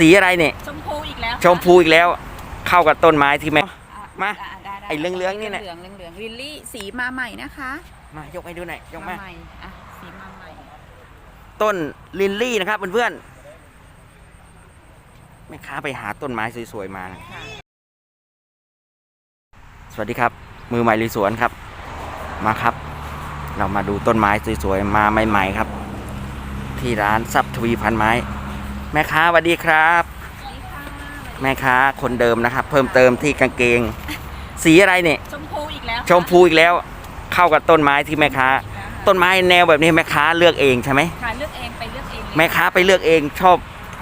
สีอะไรเนี่ยชมพูอีกแล้วชมพูอีกแล้ว เข้ากับต้นไม้ที่แม่อะมาด้ด้ด้ไอ้เหลืองๆนี่น่ะเหลืองๆเหลืองๆลิลลี่สีมาใหม่นะคะ มายกให้ดูหน่อยยกมาใหม่อะสีมาใหม่ต้นลินลี่นะครับเพื่อนๆแม่ค้าไปหาต้นไม้สวยๆมานะค่ะสวัสดีครับ มือใหม่ลุยสวนครับ มาครับ เรามาดูต้นไม้สวยๆมาใหม่ๆครับ ที่ร้านซับทวีพันไม้ แม่ค้าสวัสดีครับสวัสดีค่ะแม่ค้าคนเดิมนะครับ เพิ่มเติมที่กางเกง สีอะไรเนี่ยชมพูอีกแล้วชมพูอีกแล้ว เข้ากับต้นไม้ที่แม่ค้า ต้นไม้แนวแบบนี้แม่ค้าเลือกเองใช่ไหมค่ะเลือกเองไปเลือกเองแม่ค้าไปเลือกเองชอบ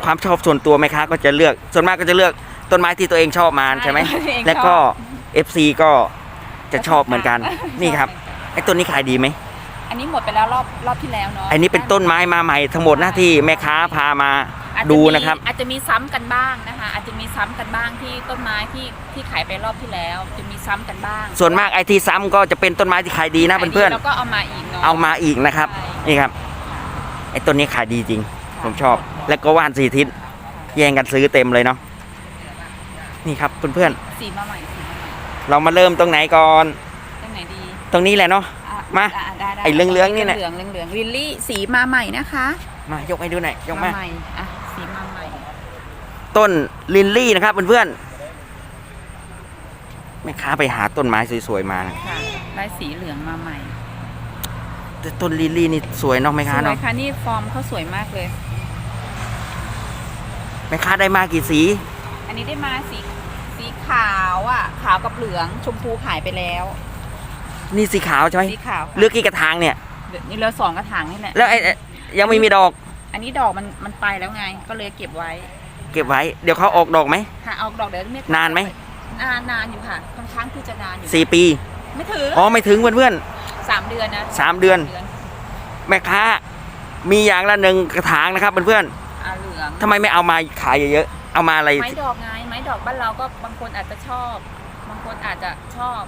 ความชอบส่วนตัวแม่ค้าก็จะเลือก ส่วนมากก็จะเลือกต้นไม้ที่ตัวเองชอบมาใช่ไหมตัวเองแล้วก็ชอบ FC ก็จะชอบเหมือนกัน นี่ครับไอ้ต้นนี้ขายดีไหม อันนี้หมดไปแล้วรอบรอบที่แล้วเนาะอันนี้เป็นต้นไม้มาใหม่ทั้งหมดหน้าที่แม่ค้าพามาอาจจดูมีนะครับ อาจจะมีซ้ำกันบ้างนะคะ อาจจะมีซ้ำกันบ้างที่ต้นไม้ที่ที่ขายไปรอบที่แล้ว จะมีซ้ำกันบ้างส่วนมากไอ้ที่ซ้ำก็จะเป็นต้นไม้ที่ขายดีนะเพื่อนแล้วก็เอามาอีกเนาะ ๆเอามาอีกนะครับใช่ นี่ครับไอ้ต้นนี้ขายดีจริง ผมชอบ แล้วก็ว่านสีทิศแย่งกันซื้อเต็มเลยเนาะนี่ครับเพื่อนสีมาใหม่สีมาใหม่ๆเรามาเริ่มตรงไหนก่อน ตรงไหนดี ตรงนี้แหละเนาะอะ มาด้ด้ด้ไอ้เหลืองๆนี่น่ะ เหลืองๆเหลืองๆลิลลี่สีมาใหม่นะคะมายกให้ดูหน่อยยกมา ใหม่อะสีมาใหม่ต้นลินลี่นะครับเพื่อนๆแม่ค้าไปหาต้นไม้สวยๆมานะค่ะได้สีเหลืองมาใหม่แต่ต้นลินลี่นี่สวยเนาะแม่สค้าวยเนาะค่ะนี่ฟอร์มเขาสวยมากเลย แม่ค้าได้มากี่สีอันนี้ได้มาสีสีขาวอะ ขาวกับเหลืองชมพูหายไปแล้ว นี่สีขาวใช่ไหมสีขาวค่ะเลือกกี่กระถางเนี่ย เดี๋ยวนี่เหลือสองกระถางนี่แหละแล้วไอ้ไอ้ยังไม่มีดอกอันนี้ดอกมันมันไปแล้วไง ก็เลยเก็บไว้เก็บไว้ เดี๋ยวเขาออกดอกไหม ค่ะเอาดอกเดี๋ยวไม่นานไหม นานนานอยู่ค่ะค่อนข้างที่จะนานอยู่สี่ปีไม่ถึงอ๋อไม่ถึงเพื่อนสามเดือนนะสามเดือนๆแม่ค้า มีอย่างละหนึ่งกระถางนะครับเพื่อนอ่าเหลืองๆทำไมไม่เอามาขายเยอะๆเอามาอะไร ไม้ดอกไงไม้ดอกบ้านเราก็บางคนอาจจะชอบ บางคนอาจจะชอบ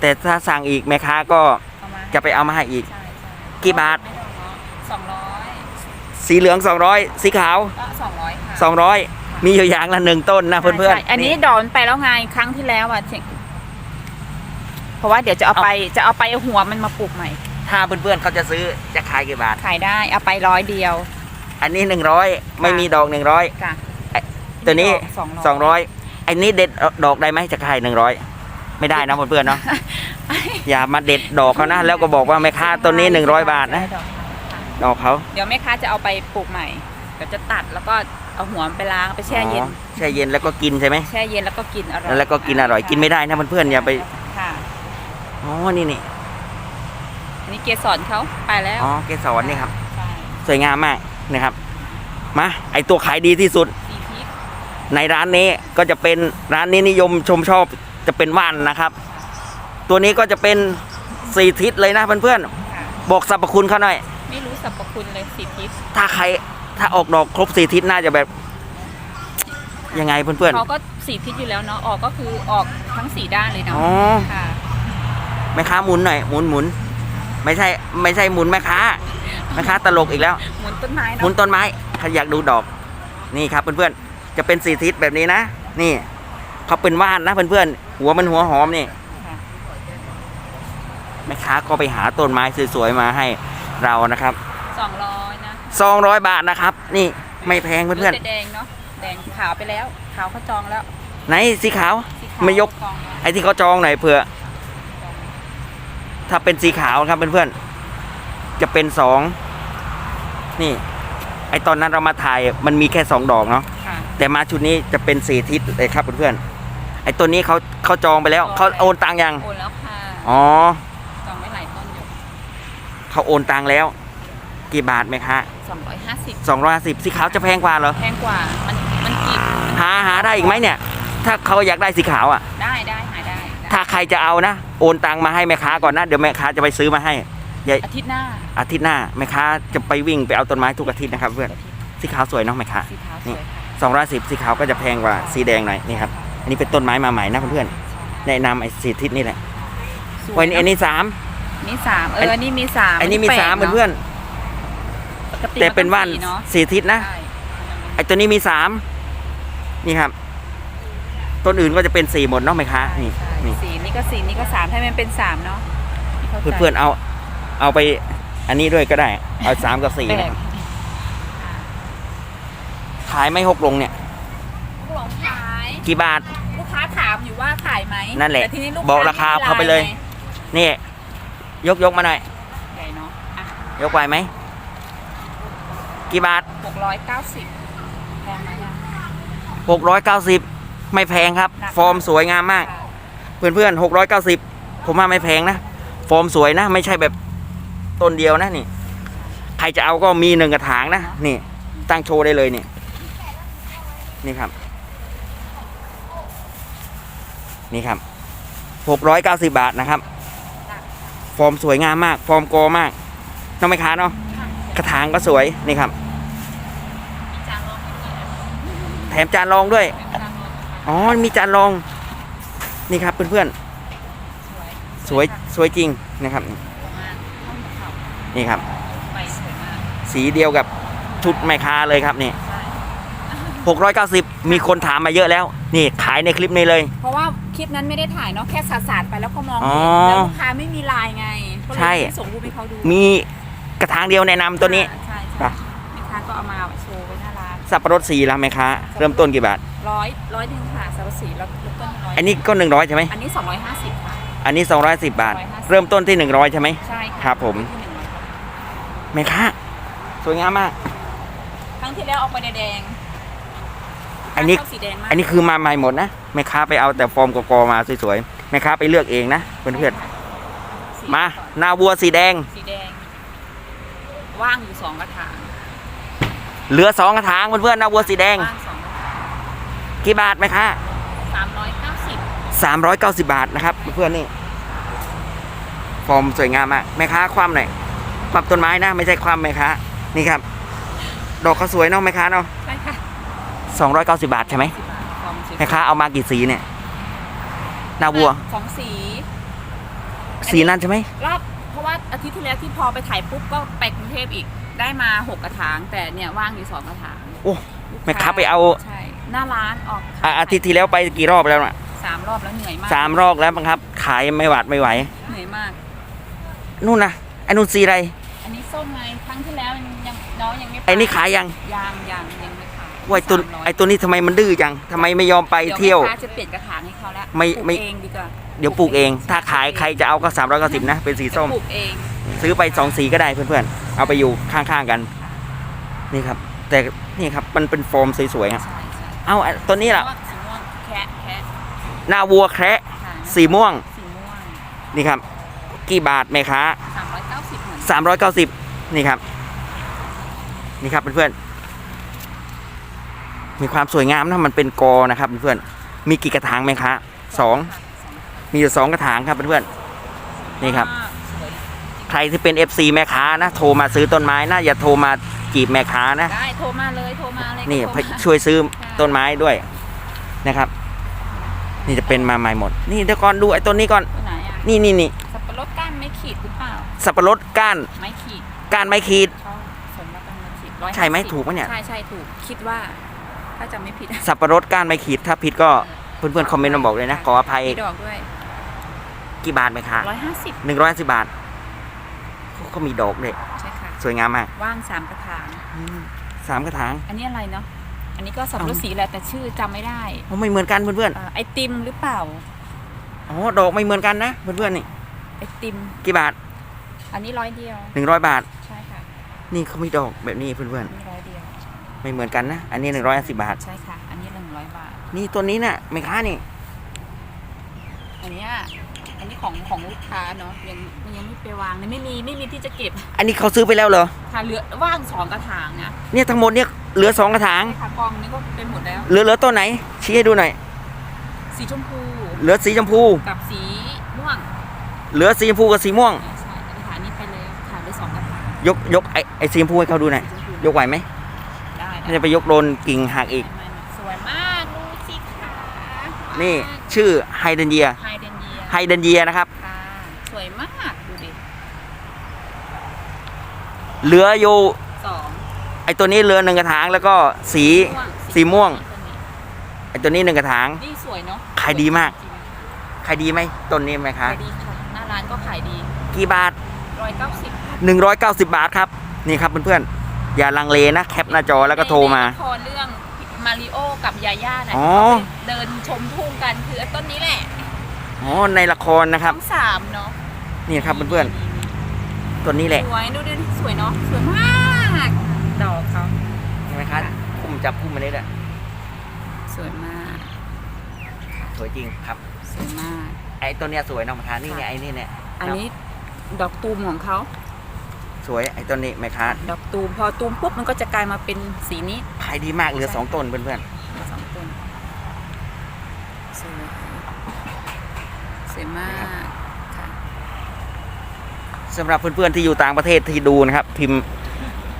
แต่ถ้าสั่งอีกแม่ค้าก็เอามาจะไปเอามาให้อีก ใช่ใช่กี่บาท ไม้ดอกเนาะสองร้อยสีเหลือง 200 สีขาว ก็สองร้อยค่ะ200 มีอยู่อย่างละหนึ่งต้นนะเพื่อนใช่อันนี้ดอกมันไปแล้วไงครั้งที่แล้วอะเจ๊เพราะว่าเดี๋ยวจะเอาไปจะเอาไปเอาหัวมันมาปลูกใหม่ ถ้าเพื่อนๆเขาจะซื้อจะขายกี่บาท ขายได้เอาไปร้อยเดียว อันนี้ 100 ไม่มีดอก 100 ค่ะตัวนี้สองร้อย200 อันนี้เด็ดดอกได้ไหมจะขาย100 ไม่ได้นะเพื่อนๆเนาะอย่ามาเด็ดดอกเขานะ แล้วก็บอกว่าแม่ค้าต้นนี้ 100 บาทนะ ดอกเขาเดี๋ยวแม่ค้าจะเอาไปปลูกใหม่เดี๋ยวจะตัดแล้วก็เอาหัวมันไปล้างไปแช่เย็นอ๋อแช่เย็นแล้วก็กินใช่ไหมแช่เย็นแล้วก็กินอร่อยแล้วก็กินอร่อยกินไม่ได้นะเพื่อนๆอย่าไปค่ะอ๋อนี่นี่อันนี้เกสรเขาไปแล้วอ๋อเกสรนี่ครับใช่สวยงามมากนะครับมาไอตัวขายดีที่สุดสีพีชในร้านนี้ก็จะเป็นร้านนี้นิยมชมชอบ จะเป็นว่านนะครับ ตัวนี้ก็จะเป็นสีทิศเลยนะเพื่อนค่ะๆบอกสรรพคุณเขาหน่อย ไม่รู้สรรพคุณเลยสีพีชถ้าใครถ้าออกดอกครบสีทิศน่าจะแบบยังไงเพื่อนเขาก็สีพีชอยู่แล้วเนาะออกก็คือออกทั้งสีด้านเลยๆเนาะอ๋อค่ะแม่ค้าหมุนหน่อยหมุนหมุนไม่ใช่ไม่ใช่หมุนแม่ค้าแม่ค้าตลกอีกแล้ว หมุนต้นไม้หมุนเนาะต้นไม้ใครอยากดูดอกนี่ครับเพื่อนๆจะเป็นสีทิศแบบนี้นะ นี่เขาเป็นว่านนะเพื่อนๆ หัวมันหัวหอมนี่ค่ะแม่ค้าก็ไปหาต้นไม้สวยๆมาให้เรานะครับสองร้อยนะ200บาทนะครับ นี่ไม่แพงเพื่อนแต่แดงเนาะแดงขาวไปแล้ว ขาวเขาจองแล้วๆไหนสีขาวสีขาวไม่ยกจองแล้วไอ้ที่เขาจองหน่อยเผื่อ ถ้าเป็นสีขาวครับเพื่อนๆจะเป็นสองนี่ ไอตอนนั้นเรามาถ่ายมันมีแค่สองดอกเนาะค่ะแต่มาชุดนี้จะเป็นสี่ทิศเลยครับเพื่อนๆไอตัวนี้เขาเขาจองไปแล้วเขาโอนตังค์ยังโอนแล้วค่ะอ๋อจองไว้หลายต้นอยู่เขาโอนตังค์แล้ว กี่บาทไหมคะสองร้อยห้าสิบสองร้อยสิบสีขาวจะแพงกว่าเหรอแพงกว่ามันมันกีบหาหาได้อีกไหมเนี่ย ถ้าเขาอยากได้สีขาวอะ ได้ได้หายได้ได้ถ้าใครจะเอานะ โอนตังมาให้แม่ค้าก่อนนะ เดี๋ยวแม่ค้าจะไปซื้อมาให้อย่าอาทิตย์หน้า อาทิตย์หน้าแม่ค้าจะไปวิ่งไปเอาต้นไม้ทุกอาทิตย์นะครับเพื่อนสีขาวสวยเนาะแม่ค้าสีขาวสนี่วยค่ะสองร้อยสิบสีขาวก็จะแพงกว่าสีแดงหน่อยนี่ครับอั นนี้เป็นต้นไม้มาใหม่นะเพื่อนๆแนะนำไอ้สีทิศนี่แหละสววันยนี้อันนี้สามนี่สามเอออันนี้มีสามอันนี้มีสามแปลกเพื่อนปกๆแต่เป็นว่านมัต้องสี่เนาะสีทิศนะใช่ไอตัวนี้มีสามนี่ครับ ต้นอื่นก็จะเป็นสี่หมดเนาะไหมคะนี่ใช่นี่สีนี่ก็สีนี่ก็สามให้มันเป็นสามเนาะข้าใจเพื่อนๆเอาเอาไปอันนี้ด้วยก็ได้ เอาสามกับสี่แปลนะกครับขายไม่หกลงเนี่ยหลงขาย กี่บาท ลูกค้าถามอยู่ว่าขายไหมนั่นแหละต่ทีนี้ลูกบอกราคาเข้าไปเลย นี่ ยกยกมาหน่อย ใหญ่เนาะอะยกไหวไหม กี่บาท หกร้อยเก้าสิบแพงไหมอะหกร้อยเก้าสิบไม่แพงครับ หนัก ฟอร์มสวยงามมาก ค่ะเพื่อนๆหกร้อยเก้าสิบผมว่าไม่แพงนะ ฟอร์มสวยนะ ไม่ใช่แบบต้นเดียวนะนี่ ใครจะเอาก็มีหนึ่งกระถางนะ นี่ ตั้งโชว์ได้เลยนี่ นี่ครับ นี่ครับหกร้อยเก้าสิบาทนะครับ ฟอร์มสวยงามมาก ฟอร์มโกมากน้องไม่ค้าเนาะกระถางก็สวยนี่ครับมีจานรองให้ด้วยอะแถมจานรองด้วยเป็นจานรองค่ะอ๋อ มีจานรอง นี่ครับเพื่อนสวยๆสวยค่ะสวยจริงนะครับประมาณห้องเขานี่ครับใบสวยมากสีเดียวกับชุดแม่ค้าเลยครับนี่ใช่690มีคนถามมาเยอะแล้ว นี่ขายในคลิปนี้เลย เพราะว่า คลิปนั้นไม่ได้ถ่ายเนาะแค่สาดๆไปแล้วก็มองอ๋อเห็นแล้วลูกค้าไม่มีไลายไงก็เลยใช่ไม่ได้ส่งรูปให้เขาดูมีกระถางเดียวแนะนำตัวนี้ใช่ไปใช่แม่ค้าก็เอามาโชว์ไว้หน้าร้านสับปะรดสีแล้วแม่ค้าเริ่มต้นกี่บาท ร้อยร้อยหนึ่งค่ะสารสีแล้วเริ่มต้นร้อยอันนี้ก็ 100 ใช่ไหม อันนี้สองร้อยห้าสิบค่ะ อันนี้ 210 บาท 250 เริ่มต้นที่ 100 ใช่ไหม ใช่ะครับผม ที่หนึ่งร้อยค่ะแม่ค้าสวยงามมาก ครั้งที่แล้วเอาไปแดง อันนี้ชบสีแดงมากอันนี้คือมาใหม่หมดนะแม่ค้าไปเอาแต่ฟอร์มกอๆมาสวยๆแม่ค้าไปเลือกเองนะเพื่อนสีๆมาก่อนหนาวัวสีแดง สีแดง ว่างอยู่สองกระถางเหลือสองกระถางเพื่อนๆหนาวัวสีแดงว่างสองกระถางกี่บาทแม่ค้าสามร้อยเก้าสิบ390 บาทนะครับเพื่อนๆนี่ฟอร์มสวยงามมากแม่ค้าคว่ำหน่อยคว่ำต้นไม้นะไม่ใช่คว่ำแม่ค้านี่ครับ ดอกเขาสวยเนาะแม่ค้าเนาะใช่ค่ะ 290 บาทใช่ไหมสิบบาทความสวยแม่ค้าเอามากี่สีเนี่ยหนาวัว สองสี สีนั่นใช่ไหมรอบเพราะว่าอาทิตย์ที่แล้วที่พอไปถ่ายปุ๊บก็ไปกรุงเทพอีกได้มาหกกระถาง แต่เนี่ยว่างอยู่สองกระถางโอ้แม่ค้าไปเอา ใช่หน้าร้านออกอะอาทิตย์ที่แล้วไปกี่รอบแล้วน่ะสามรอบแล้วเหนื่อยมากสามรอบแล้วมั้งครับ ขายไม่หวาดไม่ไหว เหนื่อยมาก นู่นนะไอ้นู่นสีอะไรอันนี้ส้มไงครั้งที่แล้วยังน้องยังไม่ไอ้นี่ขายยังยังยังยังไม่ขาย ว่าไอ้ตัวสามร้อยไอ้ตัวนี้ทำไมมันดื้อจังทำไมไม่ยอมไปเที่ยว ดี๋แม่ค้าจะเปลี่ยนกระถางให้เขาแล้วไม่ปลูกไม่เองดีกว่าเดี๋ยวปลูกเอง ถ้าขายใครจะเอาก็390นะเป็นสีส้ม ปลูกเองซื้อไปสองสีก็ได้เพื่อนๆ เอาไปอยู่ข้างๆกัน นี่ครับ แต่นี่ครับมันเป็นโฟมสวยๆครับใช่ใช่เอาอันตัวนี้ล่ะสีม่วงแคะแคะหน้าวัวแคระค่ะสีม่วงสีม่วงนี่ครับ กี่บาทไหมคะสามร้อยเก้าสิบเหมือนสามร้อยเก้าสิบนี่ครับ นี่ครับเพื่อนๆ มีความสวยงามนะมันเป็นกอนะครับเพื่อนๆมีกี่กระถางไหมคะสองค่ะสองมีอยู่สองกระถางครับเพื่อนๆนี่ครับมากสวยใครที่เป็น FC แม่ค้านะโทรมาซื้อต้นไม้นะอย่าโทรมาจีบแม่ค้านะได้โทรมาเลยโทรมาเลยนี่โทรมาช่วยซื้อต้นไม้ด้วยนะครับ นี่จะเป็นมาใหม่หมด นี่เดี๋ยวก่อนดูไอ้ต้นนี้ก่อนตัวไหนอะนี่นี่นี่สับปะรดก้านไม่ขีดหรือเปล่าสับปะรดก้านไม่ขีดก้านไม้ขีดเขาสมว่าก้านไม่ขีดร้อยใช่ไหมถูกปะเนี่ยใช่ใช่ถูกคิดว่า ถ้าจำไม่ผิดสับปะรดก้านไม้ขีดถ้าผิดก็เพื่อนๆคอมเมนต์มาบอกเลยนะ ขออภัยมีดอกด้วย กี่บาทไหมคะร้อยห้าสิบหนึ่งร้อยสิบบาทก็มีดอกเลยใช่ค่ะสวยงามมากว่างสามกระถางอืมสามกระถาง อันนี้อะไรเนาะอันนี้ก็สับปะรดเอาสีแหละแต่ชื่อจำไม่ได้อ๋อไม่เหมือนกันเพื่อนเอ่อไอติมหรือเปล่าๆอ๋อดอกไม่เหมือนกันนะเพื่อนๆนี่ไอติมกี่บาท อันนี้ร้อยเดียวหนึ่งร้อยบาท ใช่ค่ะ นี่เขามีดอกแบบนี้เพื่อนอันนี้ร้อยเดียวๆ ไม่เหมือนกันนะ อันนี้หนึ่งร้อยสิบบาท ใช่ค่ะ อันนี้หนึ่งร้อยบาท นี่ตัวนี้น่ะไม่ค้านี่ อันเนี้ยอันนี้ของของลูกค้าเนาะยังยังไม่ไปวางเนี่ยไม่มีไม่มีที่จะเก็บอันนี้เขาซื้อไปแล้วเหรอ ค่ะเหลือว่างสองกระถางนะเนี่ยทั้งหมดเนี่ยเหลือสองกระถางใช่ค่ะกองนี้ก็เป็นหมดแล้ว เหลือเหลือต้นไหน ชี้ให้ดูหน่อย สีชมพูเหลือสีชมพู กับสีม่วงเหลือสีชมพูกับสีม่วง ใช่กระถางนี้ไปเลยค่ะได้สองกระถางยกยกไอไอสีชมพูให้เขาดูหน่อยสีชมพูยกไหวไหมได้ ถ้าจะไปยกโดนกิ่งหักอีกไม่ไม่สวยมากดูสิค่ะนี่ชื่อไฮเดนเยียไฮเดนเยียไฮเดนเยียนะครับ ค่ะสวยมากดูดิเหลืออยู่สองไอตัวนี้เรือหนึ่งกระถางแล้วก็สีสีม่วงไอตัวนี้หนึ่งกระถาง นี่สวยเนาะขายดีมากขายดีไหมต้นนี้ไหมคะขายดีค่ะหน้าร้านก็ขายดีกี่บาท ร้อยเก้าสิบ190 บาทครับ นี่ครับเพื่อนๆ อย่าลังเลนะแคปหน้าจอแล้วก็โทรมา ในละครเรื่องมาริโอกับยาย่านะอ๋อ เขาไปเดินชมทุ่งกันคือต้นนี้แหละอ๋อในละครนะครับ ทั้งสามเนาะนี่ครับเพื่อนๆต้นนี้แหละสวยดูดิสวยเนาะสวยมากดอกเขาใช่ไหมครับพุ่มจับพุ่มมาได้ด้วยสวยมากสวยจริงครับ สวยมาก ไอ้ต้นเนี้ยสวยน้องประธานนี่เนี่ยไอ้นี่เนี่ยอันนี้ดอกตูมของเขา สวยไอ้ต้นนี้ไหมคะดอกตูมพอตูมปุ๊บมันก็จะกลายมาเป็นสีนี้ขายดีมากเหลือสองต้นเพื่อนสองต้นสวยสวยมากค่ะๆสำหรับเพื่อนๆที่อยู่ต่างประเทศที่ดูนะครับ พิมพ์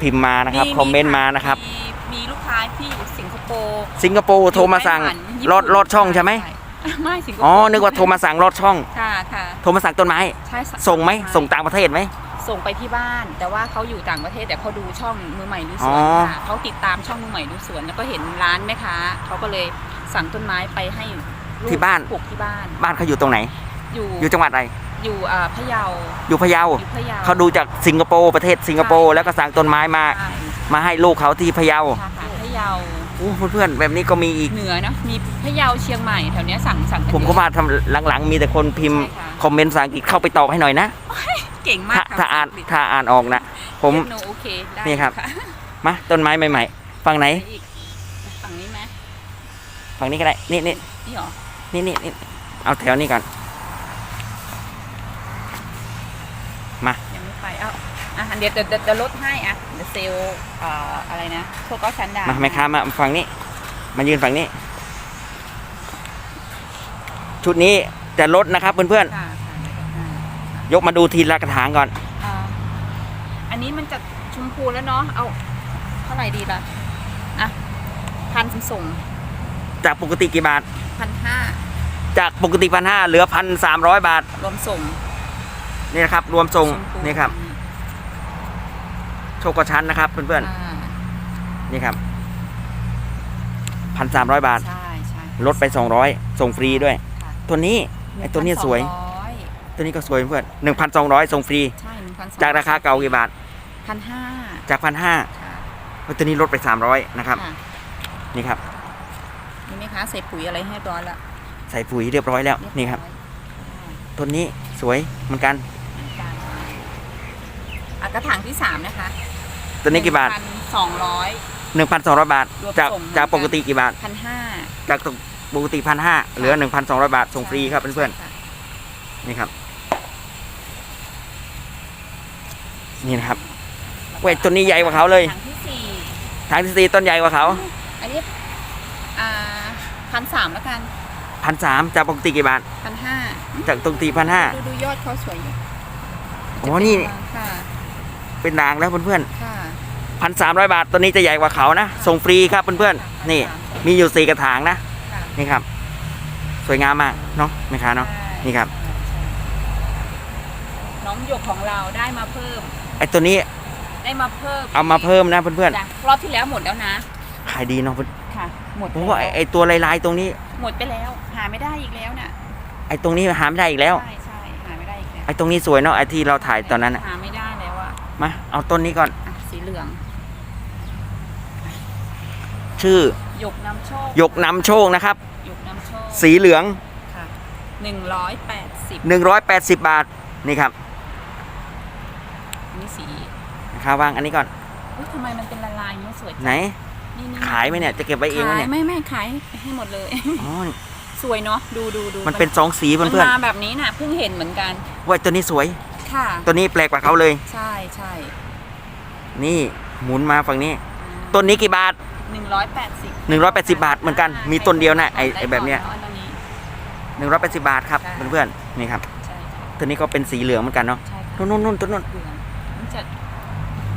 พิมพ์มานะครับ คอมเมนต์มานะครับ มีมีลูกค้าที่อยู่สิงคโปร์สิงคโปร์โทรมาสั่งไต้หวันญี่รปุ่ถนรถช่องใช่ไหมไม่สิงคโปร์อ๋อนึกว่าโทรมาสั่งรถช่อง ค่ะค่ะโทรมาสั่งต้นไม้ ใช่ส่งไหมส่งต่างประเทศไหม ส่งไปที่บ้าน แต่ว่าเขาอยู่ต่างประเทศแต่เขาดูช่องมือใหม่ดูสอ๋วนอค่ะเขาติดตามช่องมือใหม่ดูสวน แล้วก็เห็นร้านแม่ค้าเขาก็เลยสั่งต้นไม้ไปให้ลูกที่บ้าน ปลูกที่บ้าน บ้านเขาอยู่ตรงไหน อยู่อยู่จังหวัดอะไร อยู่อ่าพะเยาอยู่พะเยา อยู่พะเยาเขาดูจากสิงคโปร์ประเทศสิงคโปร์แล้วก็สั่งต้นไม้มา ใช่มาให้ลูกเขาที่พะเยา ค่ะค่ะพะเยา อู้เพื่อนๆแบบนี้ก็มีอีก เหนือเนอะมีพะเยาเชียงใหม่แถวเนี้ยสั่งสั่งนผมก็มาทำหลังๆ มีแต่คนพิมพ์ใช่ค่ะคอมเมนต์ภาษาอังกฤษเข้าไปตอบให้หน่อยนะเก่งมาถ้ากถ้าอ่านค่ะถ้าอ่านออกนะผมเรียกโนโอเคได้นี่ครับะมาต้นไม้ใหม่ๆฝั่งไหนไหนอีกฝั่งนี้ไหมฝั่งนี้ก็ได้นี่นี่นี่เหรอนี่นี่นี่เอาแถวนี้ก่อนยังไม่ไปเอ้า อะเดี๋ยวเดี๋ยวเดี๋ยวจะลดให้อะเดี๋ยวเซลล์เอ่ออะไรนะพวกก็ชันดามาแม่ค้ามาฝั่งนี้ มายืนฝั่งนี้ ชุดนี้จะลดนะครับเพื่อนค่ะค่ะๆยกมาดูทีละกระถางก่อน อ่าอันนี้มันจะชมพูแล้วเนาะเอาเท่าไหร่ดีล่ะอะพันส่งจากปกติกี่บาท พันห้าจากปกติพันห้าเหลือพันสามร้อยบาท รวมส่ง นี่นะครับ รวมทรงชมพู นี่ครับ โชคกระชั้นนะครับเพื่อนอ่าๆนี่ครับพันสามร้อยบาท ใช่ใช่ลดไปสองร้อยส่งฟรีด้วย ค่ะตัวนี้ ไอ้ตัวเนี้ยสวย 1,200ตัวนี้ก็สวยเพื่อนหนึ่งพันสองร้อยส่งฟรี ใช่หนึ่งพันจากราคาเก่ากี่บาท พันห้าจากพันห้าค่ะตัวนี้ลดไปสามร้อยนะครับค่ะนี่ครับ นี่ไหมคะใส่ปุ๋ยอะไรให้เรียบร้อยแล้วใส่ปุ๋ยเรียบร้อยแล้วเยอยนี่ครับอ่าต้นนี้สวยเหมือนกันเหมือนกัน อะกระถางที่สามนะคะตัวนี้กี่บาทสองร้อยหนึ่งพันสองร้อยบาทรวมจากส่งจากปกติกี่บาทพันห้าจากปกติพันห้าเหลือหนึ่งพันสองร้อยบาทส่งฟรีครับเพื่อนค่ะๆนี่ครับ นี่นะครับเว้ยต้นนี้ใหญ่กว่าเขาเลยถังที่สี่ทางที่สี่ต้นใหญ่กว่าเขาอันนี้อ่าพันสามแล้วกันพันสามจากปกติกี่บาทพันห้าจากปกติพันห้าดูดูยอดเขาสวยอยู่โอ้นี่ค่ะ เป็นนางแล้วเพื่อนค่ะๆพันสามร้อยบาทตัวนี้จะใหญ่กว่าเขานะส่งฟรีครับเพื่อนๆนี่ มีอยู่สี่กระถางนะค่ะนี่ครับ สวยงามมากเนาะแม่ค้าเนาะนี่ครับน้องหยกของเราได้มาเพิ่ม ไอ้ตัวนี้ได้มาเพิ่มเอามาเพิ่มนะเพื่อนจ้ะรอบที่แล้วหมดแล้วนะ ๆขายดีเนาะเพื่อนค่ะ หมดผมว่าไอ้ไอ้ตัวลายๆตรงนี้ หมดไปแล้ว หาไม่ได้อีกแล้วน่ะไอ้ตรงนี้หาไม่ได้อีกแล้ว ใช่ใช่หาไม่ได้อีกแล้วไอ้ตรงนี้สวยเนาะไอ้ที่เราถ่ายตอนนั้นอะหาไม่ได้แล้วอะ มาเอาต้นนี้ก่อน อะสีเหลือง ชื่อหยกนำโชคหยกนำโชคนะครับ หยกนำโชคสีเหลือง ค่ะหนึ่งร้อยแปดสิบ180 บาทนี่ครับนี่สีนะครับวางอันนี้ก่อน อุ๊ยทำไมมันเป็นละลายมันสวยจังไหน นี่นี่ขายไหมเนี่ยจะเก็บไว้เองไหมขายเนี่ยไม่ไม่ขายให้หมดเลย อ๋อสวยเนาะดูดูดูมันเป็นสองสีมันเพื่อนมาแบบนี้น่ะเพิ่งเห็นเหมือนกัน ๆว่าตัวนี้สวย ค่ะ ตัวนี้แปลกกว่าเขาเลย ใช่ใช่นี่หมุนมาฝั่งนี้ ต้นนี้กี่บาทหนึ่งร้อยแปดสิบ180 บาทเหมือนกัน มีต้นเดียวนะไอ้ไอ้แบบเนี้ยได้ก่ออันนี้180 บาทครับใช่ เพื่อนๆนี่ครับใช่ค่ะตัวนี้ก็เป็นสีเหลืองเหมือนกันเนาะใช่ค่ะนู่นนู่นนู่นต้นนู่นเหลืองมันจะ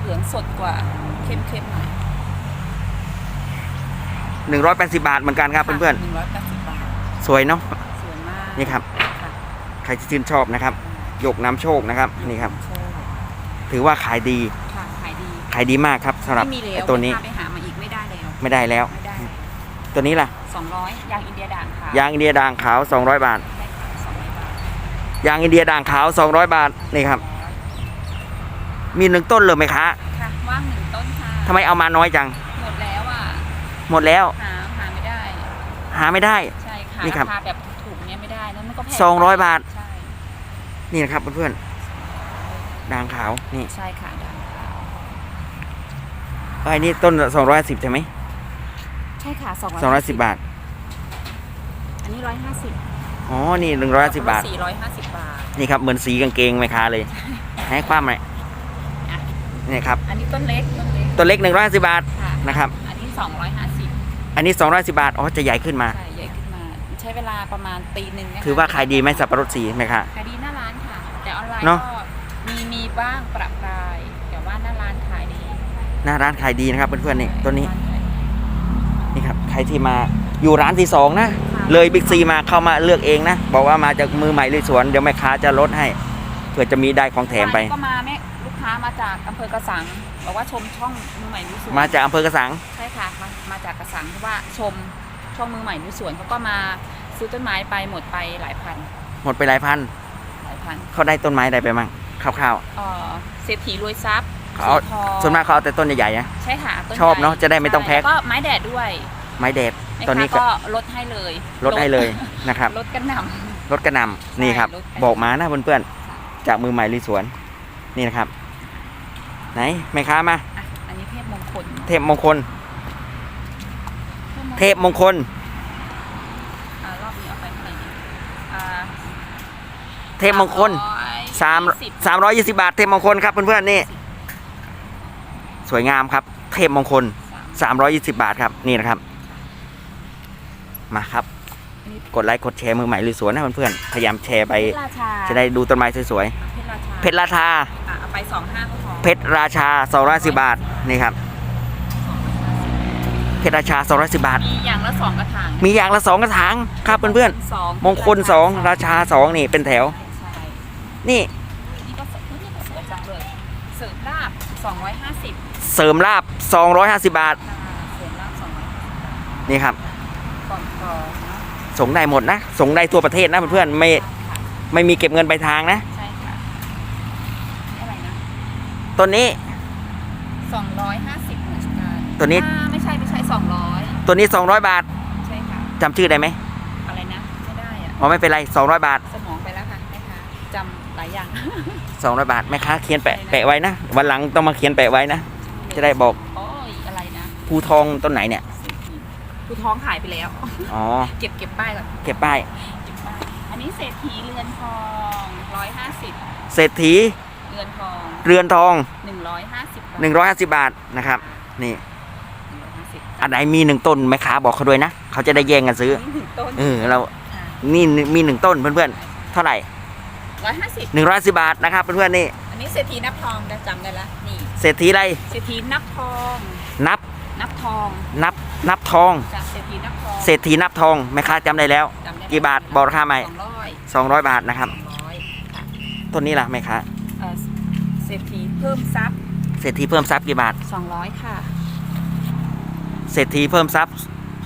เหลืองสดกว่าเข้มเข้มๆหน่อย180 บาทเหมือนกันครับเพื่อนหนึ่งร้อยแปดสิบบาทๆสวยเนาะสวยมากนี่ครับ ค่ะใครที่ชื่นชอบนะครับ หยกน้ำโชคนะครับนี่ครับ ใช่ถือว่าขายดีค่ะขายดีขายดีมากครับสำหรับไม่มีแล้ไอ้วตัวนี้พาไปหามาอีกไม่ได้แล้วไม่ได้แล้ว ไม่ได้ตัวนี้ล่ะสองร้อยยางอินเดียด่างค่ะยางอินเดียด่างขาว 200 บาทใช่ค่ะสองร้อยบาทยางอินเดียด่างขาว 200 บาทนี่ครับ มีหนึ่งต้นเลยไหมคะค่ะว่างหนึ่งต้นค่ะทำไมเอามาน้อยจัง หมดแล้วอะหมดแล้ว หาหาไม่ได้ หาไม่ได้ ใช่ค่ะนี่ครับ ราคาแบบถูกๆเนี้ยไม่ได้แล้วมันก็แพง200 บาท ใช่ นี่นะครับเพื่อนๆด่างขาวนี่ใช่ค่ะด่างขาวไอ้นี่ต้น250ใช่ไหมใช่ค่ะสอง210บาท อันนี้ร้อยห้าสิบอ๋อ นี่150บาทสี่ร้อยห้าสิบบาท นี่ครับเหมือนสีกางเกงไหมค้าเลย ให้ความหน่อยอะนี่ครับ อันนี้ต้นเล็กต้นเล็กตัวเล็ก150บาทค่ะนะครับ อันนี้สองร้อยห้าสิบอันนี้210บาท อ๋อ จะใหญ่ขึ้นมาใช่ใหญ่ขึ้นมา ใช้เวลาประมาณปีหนึ่งนะคะถือว่าขายดีไหมสับปะรดสีไหมคะขายดี เนอะก็มีมีบ้างประปรายแต่ว่าหน้าร้านขายดีหน้าร้านขายดีนะครับเพื่อนๆนี่ต้นนี้ร้าขายดีนี่ครับใครที่มาอยู่ร้านที่สองนะ เลยบิ๊กซีมาเข้ามาเลือกเองนะ บอกว่ามาจากมือใหม่ลุยสวนเดี๋ยวแม่ค้าจะลดให้เผื่อจะมีได้ของแถมไปก็มาแม่ลูกค้ามาจากอำเภอกระสังบอกว่าชมช่องมือใหม่รู้สวนมาจากอำเภอกระสังใช่ค่ะมามาจากกระสังเพราะว่าชมช่องมือใหม่รู้สวนเขาก็มาซื้อต้นไม้ไปหมดไปหลายพัน หมดไปหลายพันหลาย พันเขาได้ต้นไม้ใดไปมั่งคร่าวเอ่อเศรษฐีรวยทรัพย์ๆเขาเอาสีทองส่วนมากเขาเอาแต่ต้นใหญ่ๆนะ ใช่ค่ะต้นชอบเนอะใหญ่จะได้ไม่ต้องแพ็ค ใช่แล้วก็ไม้แดดด้วยไม้เด็ดแม่ตอนนี้ค้าก็ก็ลดให้เลยลดให้เลยนะครับ ลดกันหนรถกระหนำนี่ครับลดให้บอกมานะเพื่อนๆจากมือใหม่ลุยสวนนี่นะครับ ไหนแม่ค้ามาำอะอันนี้เทพมงคลเทพมงคล เทพมงคล อ่ารอบนี้เอาไปเท่าไหร่ดีอ่า เทพมงคลสามสิบสามร้อยยี่สิบาท เทพมงคลครับเพื่อนๆนี่ สวยงามครับ เทพมงคลสามร้อยยี่สิบาทครับนี่นะครับ มาครับ กดไลค์กดแชร์มือใหม่ลุยสวนนะเพื่อนๆพยายามแชร์ไปเพชรราชาจะได้ดูต้นไม้สวยเพชรราชาๆเพชรราชาอะเอาไปสองห้าก็พอเพชรราชาสองร้อยสิบาทนี่ครับเพชรราชาสองร้อยสิบาท มีอย่างละสองกระถาง มีอย่างละสองกระถางครับเพื่อนสองๆมงคลสองราชาสองนี่เป็นแถวใช่ นี่นี่ก็สวยนี่ก็สวยจังเลยเสิร์ฟลาบสองร้อยห้าสิบเสริมลาบ 250 บาท ค่ะเสิร์ฟลาบสองร้อยนี่ครับก่อนก่อนเนาะส่งได้หมดนะ ส่งได้ทั่วประเทศนะเพื่อนๆไม่ค่ะไม่มีเก็บเงินปลายทางนะ ใช่ค่ะนี่อะไรนะตัวนี้สองร้อยห้าสิบเหมือนกันตัวนี้ อ่าไม่ใช่ไม่ใช่สองร้อยตัวนี้ 200 บาทใช่ค่ะ จำชื่อได้ไหมอะไรนะ ไม่ได้อะอ๋อไม่เป็นไร 200 บาทสมองไปแล้วค่ะแม่ค้าจำห ลายอย่าง200บาทแม่ค้าเขียนแปะแปะไว้นะวันหลังต้องมาเขียนแปะไว้นะจะได้บอกโอ้ยอะไรนะภูทองต้นไหนเนี่ยกูท้องขายไปแล้ว อ๋อ เก็บเก็บป้ายก่อนเก็บป้ายเก็บป้ายอันนี้เศรษฐีเรือนทองร้อยห้าสิบเศรษฐีเรือนทองเรือนทองหนึ่งร้อยห้าสิบบาท150บาทนะครับนี่หนึ่งร้อยห้าสิบอันไหนมีหนึ่งต้นแม่ค้าบอกเขาด้วยนะ เขาจะได้แย่งกันซื้อนี่หนึ่งต้นเออเรานี่มีหนึ่งต้นเพื่อนๆเท่าไหร่ ร้อยห้าสิบหนึ่งร้อยสิบาทนะครับเพื่อนๆนี่ อันนี้เศรษฐีนับทองจะจำได้ละนี่เศรษฐีอะไร เศรษฐีนับทองนับนับทองนับนับทองจากเศรษฐีนับทองเศรษฐีนับทองแม่ค้าจำได้แล้ว จำได้กี่บาทบอกราคาใหม่สองร้อยสองร้อยบาทนะครับสองร้อยค่ะต้นนี้ล่ะแม่ค้าเอ่อเศรษฐีเพิ่มทรัพย์เศรษฐีเพิ่มทรัพย์กี่บาท สองร้อยค่ะเศรษฐีเพิ่มทรัพย์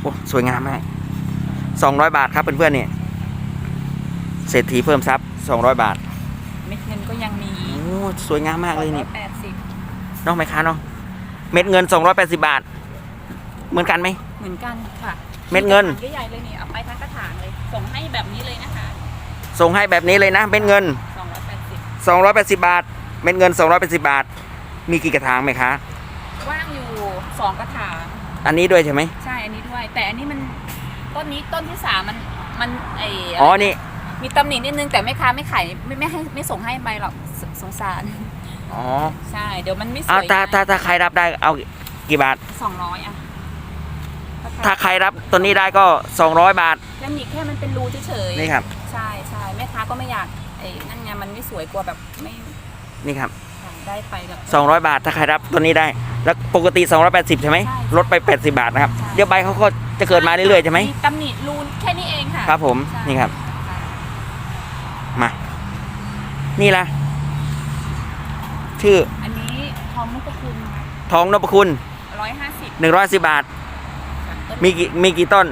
โอ้สวยงามมากสองร้อยบาทครับเพื่อนๆนี่เศรษฐีเพิ่มทรัพย์ สองร้อยบาทเม็ดเงินก็ยังมีโอ้สวยงามมากเลยนี่แปดสิบเน้องแม่ค้าเนาะเม็ดเงินสองร้อยแปดสิบาท เหมือนกันไหมเหมือนกันค่ะเม็ดเงินกระถางใหญ่ๆเลยนี่เอาไปทั้งกระถางเลยส่งให้แบบนี้เลยนะคะ ส่งให้แบบนี้เลยนะเม็ดเงินสองร้อยแปดสิบสองร้อยแปดสิบาท เม็ดเงินสองร้อยแปดสิบาท มีกี่กระถางไหมคะว่างอยู่สองกระถางอันนี้ด้วยใช่ไหมใช่อันนี้ด้วย แต่อันนี้มันต้นนี้ต้นที่สามมันมันไออ๋อนี่ มีตำหนินิดนึงแต่แม่ค้าไม่ขายไม่ไม่ให้ไม่ส่งให้ไปหรอกสสงสาร อ๋อใช่ เดี๋ยวมันไม่สเอาวยถ้าถ้าถ้าใครรับได้เอากี่บาท สองร้อยอะถ้าใครรับตัวนี้ได้ก็ 200 บาทแค่มีแค่มันเป็นรูเฉยๆนี่ครับ ใช่ใช่แม่ค้าก็ไม่อยากไอ้นั่นไงมันไม่สวยกลัวแบบไม่นี่ครับได้ไปแบบ200 บาท ถ้าใครรับตัวนี้ได้ แล้วปกติ 280 ใช่ไหมใช่ลดไป 80 บาทนะครับใช่เดี๋ยวใบเขาก็จะเกิดมาเรื่อยๆใช่ไหมตำหนิรูนแค่นี้เองค่ะ ครับผมใช่นี่ครับค่ะ มา นี่ล่ะชื่อ อันนี้ทองมุกคุณททองนพคุณร้อยห้าสิบหนึ่งร้อยสิบบาท มีกี่มีกี่ต้น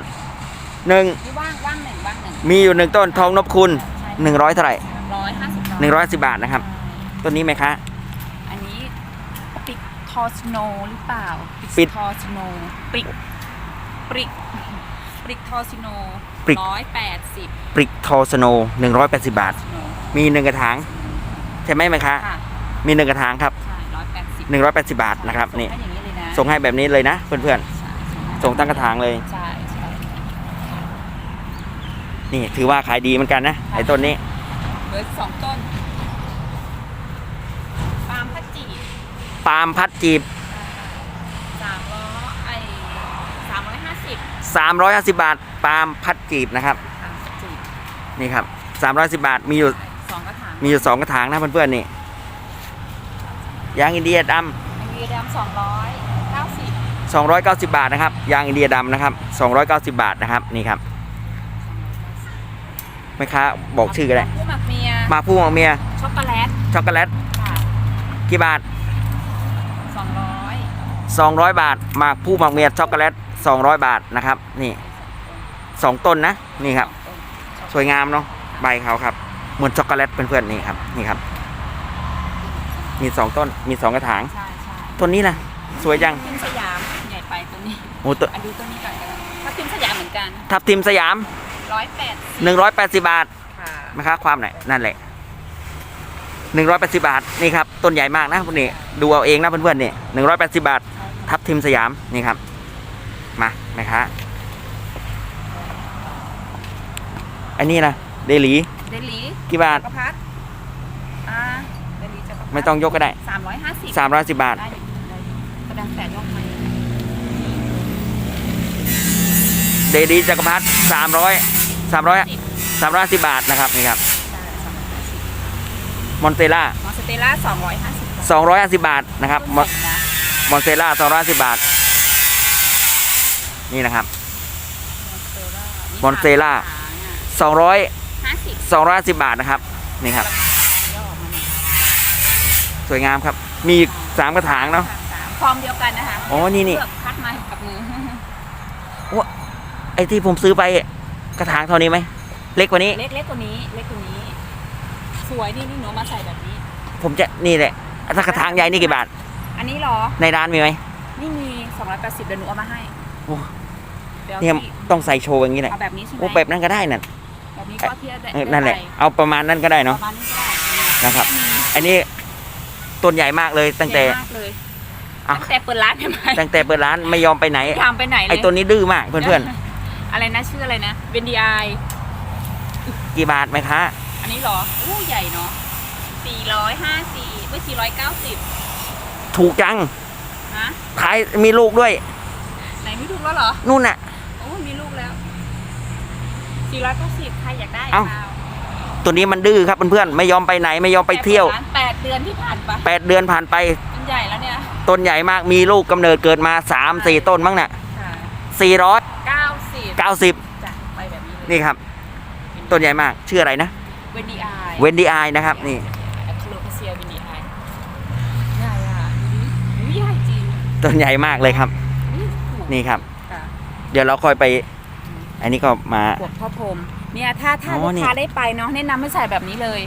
หนึ่งนี่ว่างว่างหนึ่งว่างหนึ่งมีอยู่หนึ่งต้นทองนพคุณหนึ่งร้อยเท่าไหร่ร้อยห้าสิบหนึ่งร้อยสิบบาทนะครับ ต้นนี้ไหมคะ อันนี้ปิกทอสโนหรือเปล่า ปิดทอสโนปริกปริก ปริกทอสโนปริก ร้อยแปดสิบปริกทอสโนหนึ่งร้อยแปดสิบบาท มีหนึ่งกระถางใช่ไหมไหมคะค่ะมีหนึ่งกระถางครับใช่ร้อยแปดสิบหนึ่งร้อยแปดสิบบาทนะครับนี่ส่งให้อย่างนี้เลยนะส่งให้แบบนี้เลยนะเพื่อนใช่ๆส่งตั้งกระถางเลยใช่ใช่นี่ถือว่าขายดีเหมือนกันนะไอ้ต้นนี้เหลือสองต้นปาล์มพัดจีบปาล์มพัดจีบ สามร้อยไอสามร้อยห้าสิบ 350 บาท ปาล์มพัดจีบนะครับปาล์มพัดจีบนี่ครับ 310 บาท มีอยู่ สองกระถางมีอยู่สองกระถางนะเพื่อนๆนี่ ยางอินเดียดไอวีดำสองร้อยเก้าสิบำ290 บาทนะครับ ยางอินเดียดำนะครับ 290 บาทนะครับ นี่ครับแม่ค้าบอกชื่อก็ได้ ผู้หมักเมียมาผู้ของเมีย ช็อกโกแลตช็อกโกแลตค่ะกี่บาท สองร้อย200 บาทหมากผู้หมักเมียช็อกโกแลต 200 บาทนะครับ นี่สองต้นนะนี่ครับ สวยงามเนาะใบเขาครับ เหมือนช็อกโกแลตเพื่อนๆนี่ครับ นี่ครับ มีสองต้นมีสองกระถาง ใช่ใช่ต้นนี้นะสวยจังทิมสยามใหญ่ไปตัวนี้โอ้ตัวอันดูตัวนี้ก่อนก็ได้ถ้าทิมสยามเหมือนกันทับทิมสยาม ร้อยแปดสิบ180 บาทค่ะนะคะความไหนนั่นแหละ180 บาทนี่ครับต้นใหญ่มากนะพวกนี้ดูเอาเองนะเพื่อนๆนี่180 บาท ทับทิมสยามนี่ครับ มานะคะอันนี้นะเดลีเดลีกี่บาทจักรพัดอ่าเดลีจักรพัดไม่ต้องยกก็ได้สามร้อยห้าสิบ310บาทได้อยู่ได้อยู่กระดังแต่ยกไหมเดลีจักรพรรดิ300 300 310บาทนะครับนี่ครับได้สามร้อยห้าสิบมอนเตล่ามอสเตลล่าสองร้อยห้าสิบ250บาทนะครับต้นมอนใหญ่นะมอนเตล่า250บาท นี่นะครับ มอนสเตลล่า200ห้าสิบ250บาทนะครับ นี่ครับย่อออกมาหน่อยสวยงามครับ มีอีกสามกระถางเนาะ สามฟอร์มเดียวกันนะคะอ๋อ นี่นี่เลือกคัดมากับมือ ไอ้ที่ผมซื้อไปกระถางเท่านี้ไหม เล็กกว่านี้ เล็กเล็กกว่านี้ เล็กกว่านี้ สวยนี่นี่หนูมาใส่แบบนี้ ผมจะนี่แหละ ถ้ากระถางใหญ่นี่กี่บาท อันนี้เหรอ ในในร้านมีไหม ไม่มี280เดี๋ยวหนูเอามาให้ โอ้เดี๋ยวเนี่ยพี่ต้องใส่โชว์อย่างนี้แหละเอาแบบนี้ใช่ไหมโอ้แบบนั้นก็ได้นั่นแบบนี้ก็พี่ได้เออนั่นแหละ เอาประมาณนั้นก็ได้ได้เนาะ ประมาณนี้ก็ได้นะครับ อันนี้ต้นใหญ่มากเลยตั้งแต่ใหญ่มากเลยอะ ตั้งแต่เปิดร้านใช่ไหมตั้งแต่เปิดร้านไม่ยอมไปไหน ทำไปไหนเลยไอ้ตัวนี้ดื้อมากเพื่อนอะไรนะชื่ออะไรนะเวนดีไอๆ กี่บาทไหมคะ อันนี้เหรออู้ใหญ่เนาะสี่ร้อยห้าสี่ไม่สี่ร้อยเก้าสิบถูกจังฮะขายมีลูกด้วย ไหนไม่ถูกแล้วเหรอ นู่นน่ะ โอ้ยมีลูกแล้วสี่ร้อยเก้าสิบใครอยากได้เอ้า ปล่ตัวนี้มันดื้อครับเพื่อนๆไม่ยอมไปไหนไม่ยอมไปเที่ยว แปดเดือนที่ผ่านไป8เดือนผ่านไปมันใหญ่แล้วเนี่ย ต้นใหญ่มากมีลูกกำเนิดเกิดมา 3 4 ต้นมั้งเนี่ยค่ะ490เก้าสิบจ้ะไปแบบนี้เลยนี่ครับ ต้นใหญ่มากชื่ออะไรนะ เวนดีไอเวนดีไอนะครับนี่แอคโลคาเซียเวนดีไอใหญ่อะดูดิอุ๊ยใหญ่จริง ต้นใหญ่มากเลยครับอุ๊ยถูก นี่ครับ ค่ะเดี๋ยวเราค่อยไป อันนี้ก็มา พวกพ่อพรหมเนี่ยถ้าถ้าอ๋อลูกนี่ ค้าได้ไปเนาะแนะนำให้ใส่แบบนี้เลย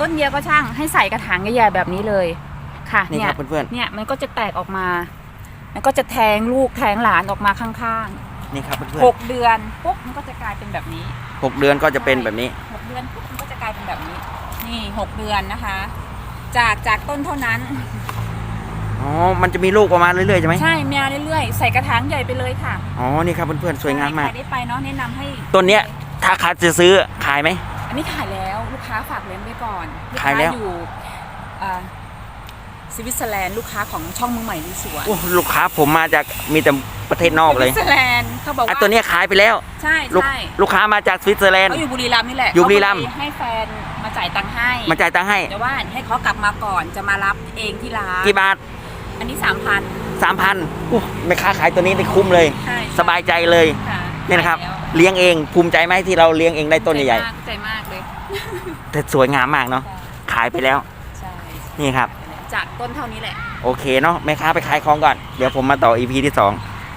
ต้นเดียวก็ช่างให้ใส่กระถางใหญ่ๆแบบนี้เลย ค่ะ นี่เนี่คย รับเพื่อนเนี่ยมันก็จะแตกออกมา มันก็จะแทงลูกแทงหลานออกมาข้างๆนี่ครับเพื่ๆอนหกเดือนปุ๊บมันก็จะกลายเป็นแบบนี้ๆหกเดือนก็จะเป็นแบบนี้ หกเดือนปุ๊บมันก็จะกลายเป็นแบบนี้ นี่หกเดือนนะคะ จากจากต้นเท่านั้น อ๋อ มันจะมีลูกออกมาเรื่อยๆใช่ไหมใช่เมียเรื่อยๆ ใส่กระถางใหญ่ไปเลยค่ะอ๋อ นี่ครับเพื่อนๆ สวยงามมาก ใครได้ไปเนาะแนะนำให้ต้นเนี้ยถ้าใครจะซื้อขายไหม อันนี้ขายแล้วลูกค้าฝากเลี้ยงไว้ก่อนลูกขายแล้วอยู่อ่าสวิตเซอร์แลนด์ลูกค้าของช่องมือใหม่ดีสวนโอ้ลูกค้าผมมาจากมีแต่ประเทศนอกสเลวิยตเซอร์แลนด์เขาบอกอะว่าตัวเนี้ยขายไปแล้ว ใช่ลูกใช่ลูกค้ามาจากสวิตเซอร์แลนด์ เขาอยู่บุรีรัมย์นี่แหละอยู่บุรีรัมย์ เขาก็เลยให้แฟนมาจ่ายตังค์ให้มาจ่ายตังค์ให้แต่ว่าให้เขากลับมาก่อนจะมารับเองที่ร้านกี่บาท อันนี้สามพัน สามพันแม่ค้าขายตัวนี้ได้คุ้มเลย ใช่สบายใจเลยค่ะเนี่ยนะครับขายแล้วเลี้ยงเองภูมิใจไหมที่เราเลี้ยงเองได้ต้นใหญ่ใจมากใจมากเลยๆแต่สวยงามมากเนาะขายไปแล้วใช่ใช่นี่ครับ จากต้นเท่านี้แหละ โอเคเนาะแม่ค้าไปขายของก่อน เดี๋ยวผมมาต่อ EP ที่สอง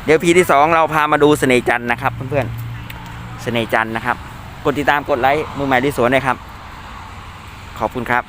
เดี๋ยว EP ที่สองเราพามาดูเสน่ห์จันทร์นะครับเพื่อนๆเสน่ห์จันทร์นะครับ กดติดตามกดไลค์มือใหม่ที่สวนเลยครับ ขอบคุณครับ